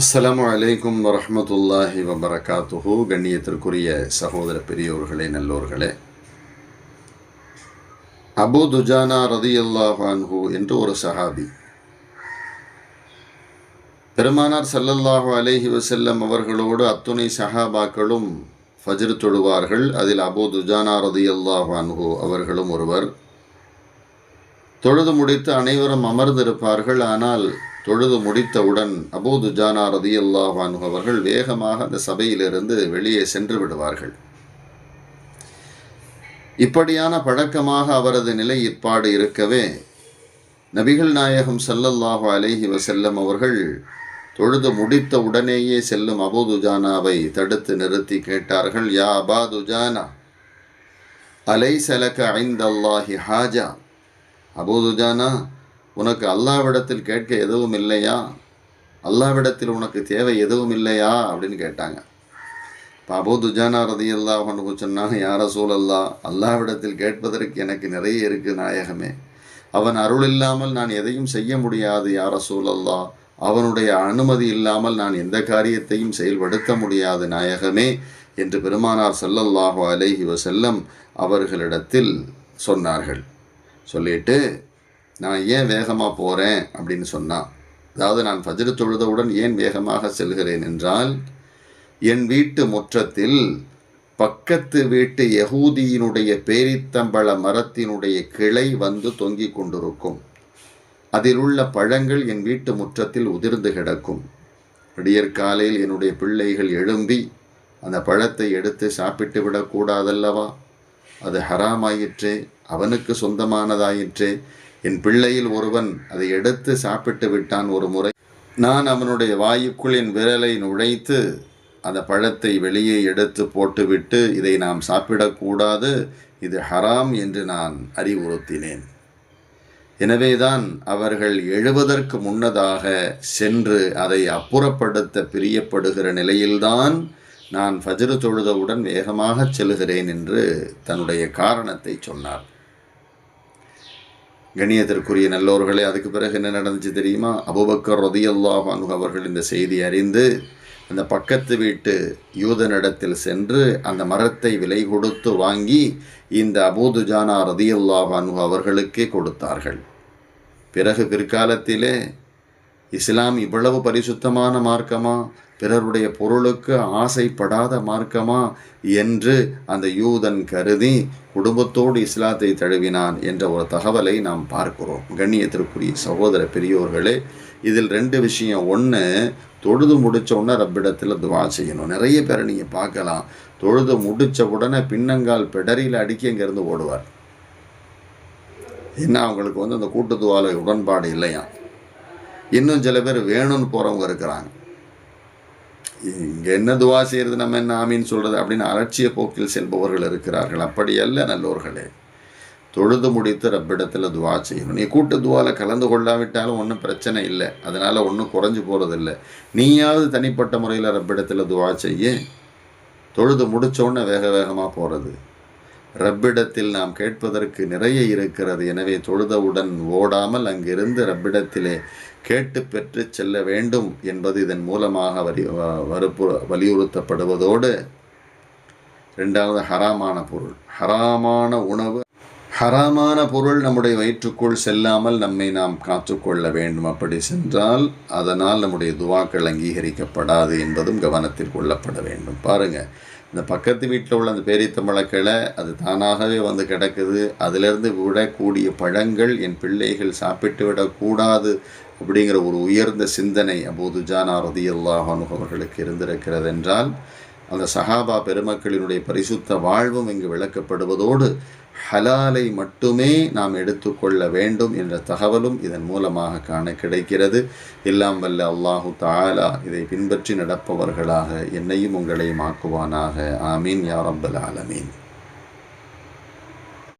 அஸ்லாம் அலைக்கும் வரமத்துல்லாஹி வபரகாத்துஹு. கண்ணியத்திற்குரிய சகோதர பெரியோர்களே நல்லோர்களே. அபு துஜானா ரதி அல்லாஹான்ஹு என்று ஒரு சஹாபி. பெருமானார் சல்லல்லாஹு அலேஹி வசல்லம் அவர்களோடு அத்துணை சஹாபாக்களும் ஃபஜ்ர் தொழுவார்கள். அதில் அபு துஜானா ரதி அல்லாஹான்ஹு அவர்களும் ஒருவர். தொழுது முடித்து அனைவரும் அமர்ந்திருப்பார்கள். ஆனால் தொழுது முடித்தவுடன் அபூது ஜானா ரதியல்லாஹு அவர்கள் வேகமாக அந்த சபையிலிருந்து வெளியே சென்று விடுவார்கள். இப்படியான பழக்கமாக அவரது நிலை ஏற்பாடு இருக்கவே நபிகள் நாயகம் ஸல்லல்லாஹு அலைஹி வசல்லம் அவர்கள் தொழுது முடித்த உடனேயே செல்லும் அபூதுஜானாவை தடுத்து நிறுத்தி கேட்டார்கள் யா அபா அலை அலைசலக ஐந்தல்லாஹி ஹாஜா? அபூதுஜானா உனக்கு அல்லாவிடத்தில் கேட்க எதுவும் இல்லையா? அல்லாவிடத்தில் உனக்கு தேவை எதுவும் இல்லையா? அப்படின்னு கேட்டாங்க. இப்போ அபூதுஜானா ரதி அல்லாஹ் சொன்னாங்க யார சூழல்லா அல்லாவிடத்தில் கேட்பதற்கு எனக்கு நிறைய இருக்குது நாயகமே. அவன் அருள் இல்லாமல் நான் எதையும் செய்ய முடியாது யார சூழல்லா அவனுடைய அனுமதி இல்லாமல் நான் எந்த காரியத்தையும் செயல்படுத்த முடியாது நாயகமே என்று பெருமானார் ஸல்லல்லாஹு அலைஹி வசல்லம் அவர்களிடத்தில் சொன்னார்கள். சொல்லிட்டு நான் ஏன் வேகமாக போகிறேன் அப்படின்னு சொன்னான் அதாவது நான் ஃபஜ்ரு தொழுதவுடன் ஏன் வேகமாக செல்கிறேன் என்றால் என் வீட்டு முற்றத்தில் பக்கத்து வீட்டு யகூதியினுடைய பேரித்தம்பழ மரத்தினுடைய கிளை வந்து தொங்கிக் கொண்டிருக்கும். அதில் உள்ள பழங்கள் என் வீட்டு முற்றத்தில் உதிர்ந்து கிடக்கும். விடியற்காலையில் என்னுடைய பிள்ளைகள் எழும்பி அந்த பழத்தை எடுத்து சாப்பிட்டு விடக்கூடாதல்லவா? அது ஹராமாயிற்றே அவனுக்கு சொந்தமானதாயிற்றே என் பிள்ளையில் ஒருவன் அதை எடுத்து சாப்பிட்டு விட்டான் ஒரு முறை. நான் அவனுடைய வாயுக்குள் என் விரலை நுழைத்து அந்த பழத்தை வெளியே எடுத்து போட்டுவிட்டு இதை நாம் சாப்பிடக்கூடாது இது ஹராம் என்று நான் அறிவுறுத்தினேன். எனவேதான் அவர்கள் எழுவதற்கு முன்னதாக சென்று அதை அப்புறப்படுத்த பிரியப்படுகிற நிலையில்தான் நான் ஃபஜ்ரு தொழுதவுடன் வேகமாக செல்கிறேன் என்று தன்னுடைய காரணத்தை சொன்னார். கணியத்திற்குரிய நல்லோர்களே அதுக்கு பிறகு என்ன நடந்துச்சு தெரியுமா? அபுபக்கர் ரதியல்லாஹ் அனு அவர்கள் இந்த செய்தி அறிந்து அந்த பக்கத்து வீட்டு யூதனிடத்தில் சென்று அந்த மரத்தை விலை கொடுத்து வாங்கி இந்த அபூதுஜானா ரதியுல்லாஹ் அனு அவர்களுக்கே கொடுத்தார்கள். பிறகு பிற்காலத்திலே இஸ்லாம் இவ்வளவு பரிசுத்தமான மார்க்கமாக பிறருடைய பொருளுக்கு ஆசைப்படாத மார்க்கமா என்று அந்த யூதன் கருதி குடும்பத்தோடு இஸ்லாத்தை தழுவினான் என்ற ஒரு தகவலை நாம் பார்க்கிறோம். கண்ணியத்திற்குரிய சகோதர பெரியோர்களே இதில் ரெண்டு விஷயம். ஒன்று தொழுது முடித்த உடனே ரப்பிடத்தில் துவா செய்யணும். நிறைய பேரை நீங்கள் பார்க்கலாம். தொழுது முடித்த உடனே பின்னங்கால் பெடரியில் அடிக்க இங்கேருந்து ஓடுவார். என்ன அவங்களுக்கு வந்து அந்த கூட்டு உடன்பாடு இல்லையா? இன்னும் சில பேர் வேணும்னு போகிறவங்க இருக்கிறாங்க. இங்கே என்ன துவா செய்கிறது நம்ம என்ன ஆமின்னு சொல்கிறது அப்படின்னு அலட்சிய போக்கில் செல்பவர்கள் இருக்கிறார்கள். அப்படியல்ல நல்லோர்களே. தொழுது முடித்து ரப்பிடத்தில் துவா செய்யணும். நீ கூட்டு துவாவில் கலந்து கொள்ளாவிட்டாலும் ஒன்றும் பிரச்சனை இல்லை. அதனால் ஒன்றும் குறைஞ்சி போகிறதில்ல நீயாவது தனிப்பட்ட முறையில் ரப்பிடத்தில் துவா செய்ய. தொழுது முடித்தோடனே வேக வேகமாக போகிறது ரப்பிடத்தில் நாம் கேட்பதற்கு நிறைய இருக்கிறது. எனவே தொழுதவுடன் ஓடாமல் அங்கிருந்து ரப்பிடத்திலே கேட்டு பெற்று செல்ல வேண்டும் என்பது இதன் மூலமாக வலி வறுப்பு வலியுறுத்தப்படுவதோடு ரெண்டாவது ஹராமான பொருள். ஹராமான உணவு ஹராமான பொருள் நம்முடைய வயிற்றுக்குள் செல்லாமல் நம்மை நாம் காத்துக்கொள்ள வேண்டும். அப்படி சென்றால் அதனால் நம்முடைய துவாக்கள் அங்கீகரிக்கப்படாது என்பதும் கவனத்தில் கொள்ளப்பட வேண்டும். பாருங்கள் இந்த பக்கத்து வீட்டில் உள்ள அந்த பேரித்தம்பழக்கிளை அது தானாகவே வந்து கிடக்குது. அதிலிருந்து விடக்கூடிய பழங்கள் என் பிள்ளைகள் சாப்பிட்டு விடக்கூடாது அப்படிங்கிற ஒரு உயர்ந்த சிந்தனை அப்போது ஜானா ரதியல்லாஹ் அவர்களுக்கு இருந்திருக்கிறது என்றால் அந்த சஹாபா பெருமக்களினுடைய பரிசுத்த வாழ்வும் இங்கு விளக்கப்படுவதோடு ஹலாலை மட்டுமே நாம் எடுத்துக்கொள்ள வேண்டும் என்ற தகவலும் இதன் மூலமாக காண கிடைக்கிறது. எல்லாம் வல்ல அல்லாஹு தாலா இதை பின்பற்றி நடப்பவர்களாக என்னையும் உங்களையும் ஆக்குவானாக. ஆமீன். யாரம்பல் ஆலமீன்.